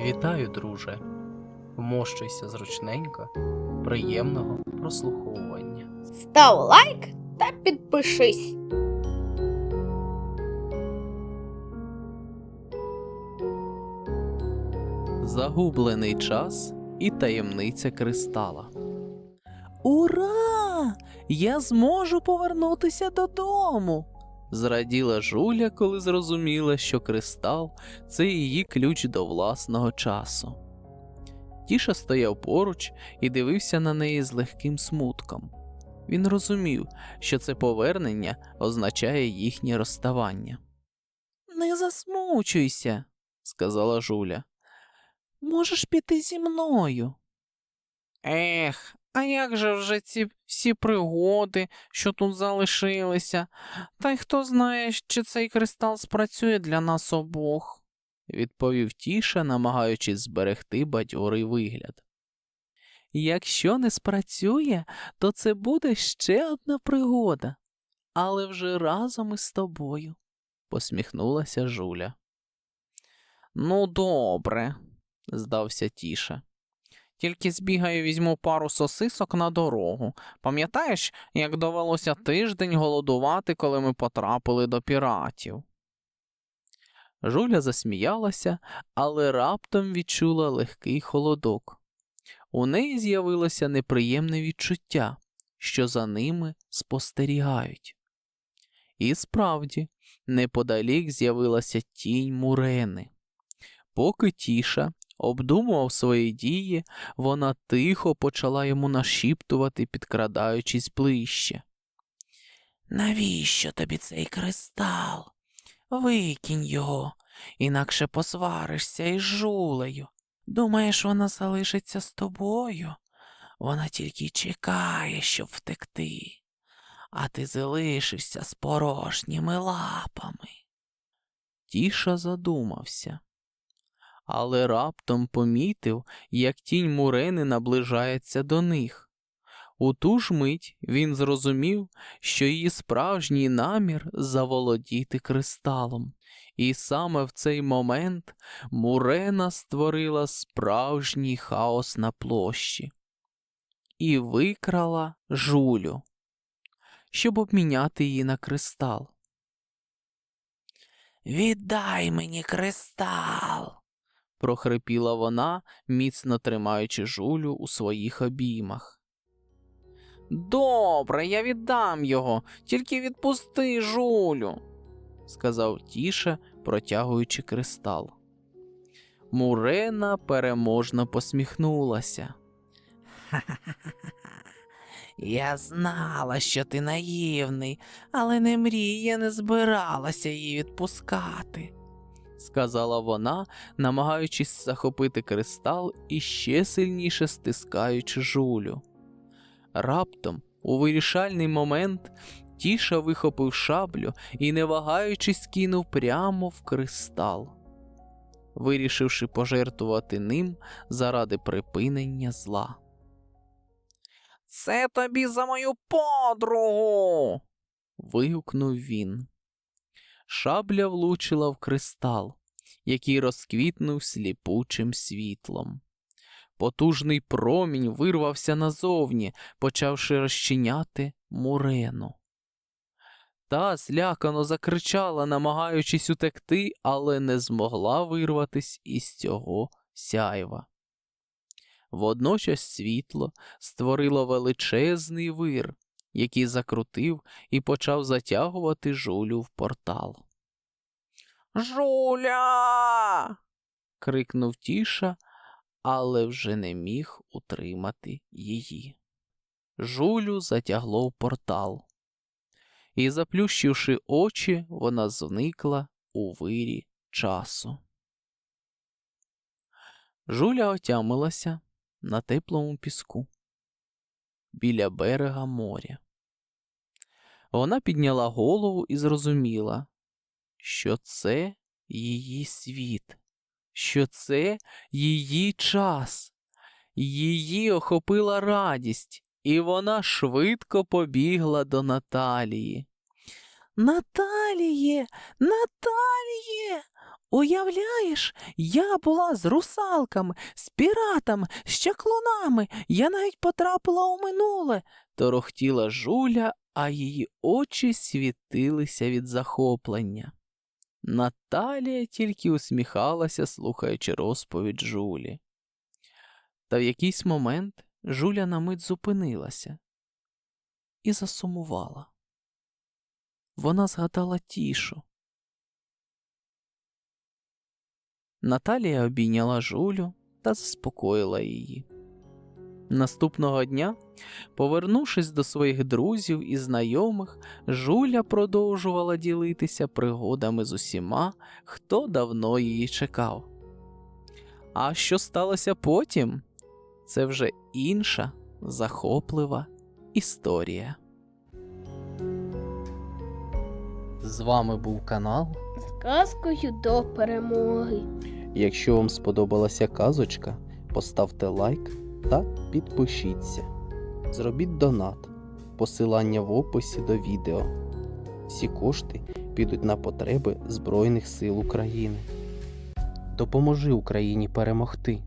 Вітаю, друже. Вмощуйся зручненько, приємного прослуховування. Став лайк та підпишись. Загублений час і таємниця кристала. Ура! Я зможу повернутися додому. Зраділа Жуля, коли зрозуміла, що кристал це її ключ до власного часу. Тіша стояв поруч і дивився на неї з легким смутком. Він розумів, що це повернення означає їхнє розставання. Не засмучуйся, сказала Жуля. можеш піти зі мною. Ех, а як же вже ці всі пригоди, що тут залишилися? Та й хто знає, чи цей кристал спрацює для нас обох. відповів Тіша, намагаючись зберегти бадьорий вигляд. Якщо не спрацює, то це буде ще одна пригода, але вже разом із тобою. посміхнулася Жуля. Ну, добре, Здався Тіша. Тільки збігаю візьму пару сосисок на дорогу. Пам'ятаєш, як довелося тиждень голодувати, коли ми потрапили до піратів? Жуля засміялася, але раптом відчула легкий холодок. У неї з'явилося неприємне відчуття, що за ними спостерігають. І справді, неподалік з'явилася тінь мурени. Поки Тіша обдумував свої дії, вона тихо почала йому нашіптувати, підкрадаючись ближче. Навіщо тобі цей кристал? Викинь його, інакше посваришся із жулею. Думаєш, вона залишиться з тобою? Вона тільки чекає, щоб втекти, а ти залишишся з порожніми лапами. Тіша задумався. Але раптом помітив, як тінь Мурени наближається до них. У ту ж мить він зрозумів, що її справжній намір заволодіти кристалом. І саме в цей момент Мурена створила справжній хаос на площі і викрала жулю, щоб обміняти її на кристал. Віддай мені кристал. Прохрипіла вона, міцно тримаючи жулю у своїх обіймах. Добре, я віддам його, тільки відпусти жулю. сказав Тіша, протягуючи кристал. Мурена переможно посміхнулася. Я знала, що ти наївний, але не мрій, я не збиралася її відпускати. Сказала вона, намагаючись захопити кристал і ще сильніше стискаючи жулю. Раптом, у вирішальний момент, Тіша вихопив шаблю і, не вагаючись, кинув прямо в кристал, вирішивши пожертвувати ним заради припинення зла. Це тобі за мою подругу. вигукнув він. Шабля влучила в кристал, який розквітнув сліпучим світлом. Потужний промінь вирвався назовні, почавши розчиняти мурену. Та злякано закричала, намагаючись утекти, але не змогла вирватись із цього сяйва. Водночас світло створило величезний вир, який закрутив і почав затягувати жулю в портал. Жуля. крикнув Тіша, але вже не міг утримати її. Жулю затягло в портал, і, заплющивши очі, вона зникла у вирі часу. Жуля отямилася на теплому піску біля берега моря. Вона підняла голову і зрозуміла, що це її світ, що це її час. Її охопила радість, і вона швидко побігла до Наталії. Наталіє, Наталіє, Уявляєш, я була з русалками, з піратами, з чаклунами, я навіть потрапила у минуле. торохтіла жуля, а її очі світилися від захоплення. Наталія тільки усміхалася, слухаючи розповідь жулі. Та в якийсь момент жуля на мить зупинилася і засумувала. Вона згадала тішу. Наталія обійняла жулю та заспокоїла її. Наступного дня, повернувшись до своїх друзів і знайомих, Жуля продовжувала ділитися пригодами з усіма, хто давно її чекав. А що сталося потім? Це вже інша захоплива історія. З вами був канал. З казкою до перемоги. Якщо вам сподобалася казочка, поставте лайк та підпишіться. Зробіть донат. Посилання в описі до відео. Всі кошти підуть на потреби Збройних сил України. Допоможи Україні перемогти.